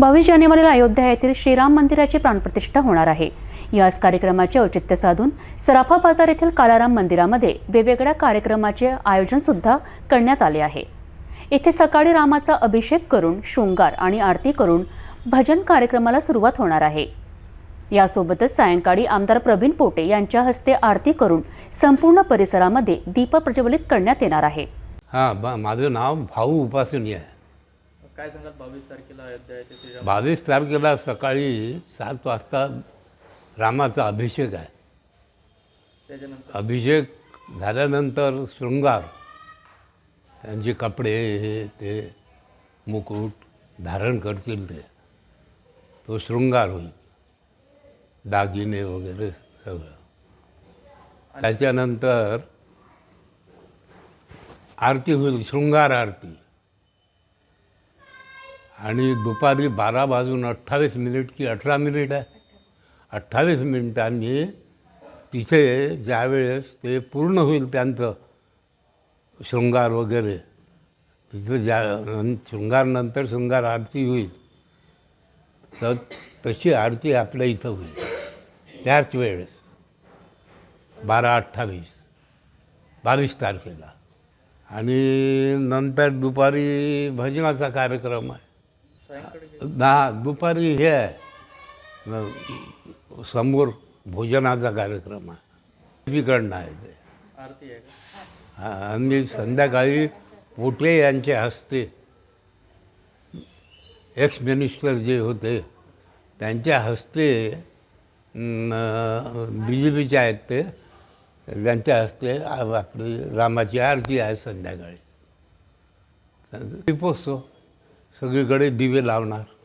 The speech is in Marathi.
बावीस जानेवारीला अयोध्या येथील श्रीराम मंदिराची प्राणप्रतिष्ठा होणार आहे. याच कार्यक्रमाचे औचित्य साधून सराफा बाजार येथील कालाराम मंदिरामध्ये वेगवेगळ्या कार्यक्रमाचे आयोजन सुद्धा करण्यात आले आहे. येथे सकाळी रामाचा अभिषेक करून शृंगार आणि आरती करून भजन कार्यक्रमाला सुरुवात होणार आहे. यासोबतच सायंकाळी आमदार प्रवीण पोटे यांच्या हस्ते आरती करून संपूर्ण परिसरामध्ये दीप प्रज्वलित करण्यात येणार आहे. हां माझं नाव भाऊ उपासनी आहे. काय सांगाल? बावीस तारखेला अयोध्या येथे श्रीराम बावीस तारखेला सकाळी सात वाजता रामाचा अभिषेक आहे. त्याच्यानंतर अभिषेक झाल्यानंतर शृंगार त्यांचे कपडे हे ते मुकुट धारण करतील ते. तो शृंगार होईल. दागिने वगैरे सगळं. त्याच्यानंतर आरती होईल शृंगार आरती. आणि दुपारी बारा वाजून अठ्ठावीस मिनिट की अठरा मिनिट आहे? अठ्ठावीस मिनिटांनी तिथे ज्यावेळेस ते पूर्ण होईल त्यांचं शृंगार वगैरे तिथं ज्या शृंगारनंतर शृंगार आरती होईल. तर तशी आरती आपल्या इथं होईल. त्याच वेळेस बारा अठ्ठावीस बावीस तारखेला. आणि नंतर दुपारी भजनाचा कार्यक्रम आहे. दहा दुपारी हे आहे समोर भोजनाचा कार्यक्रम आहे. तिकडनं आहे ते. आरती आहे का? आणि संध्याकाळी पोटे यांच्या हस्ते एक्स मिनिस्टर जे होते त्यांच्या हस्ते बी जे पीचे आहेत ते त्यांच्या हस्ते आपली रामाची आरती आहे संध्याकाळी. दीपोत्सव सगळीकडे दिवे लावणार.